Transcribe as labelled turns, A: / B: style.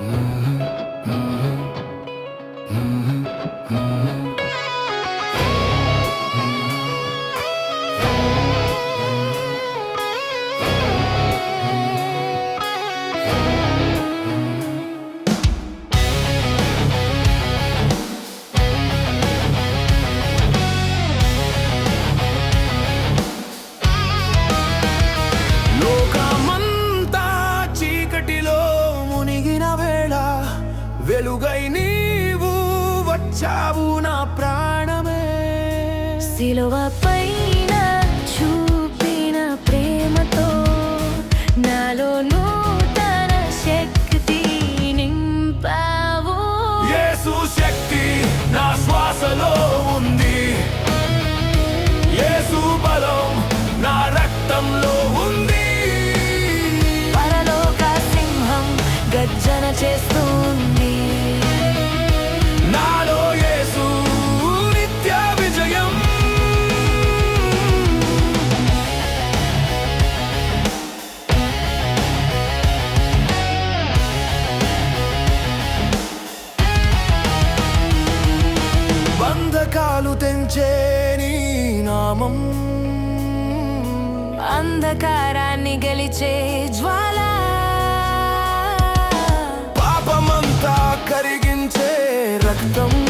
A: Mm-hmm. వచ్చావు నా ప్రాణమే.
B: సిలువ పైన చూపిన ప్రేమతో నాలో నూతన శక్తి నింపావు.
A: యేసు శక్తి నా శ్వాసలో ఉంది. యేసు బలం నా రక్తంలో ఉంది.
B: పరలోక సింహం గర్జన చేస్తుంది
A: బంధకాలు తెంచే నీ నామం.
B: అంధకారాన్ని గెలిచే జ్వాల.
A: పాపమంతా కరిగించే రక్తం.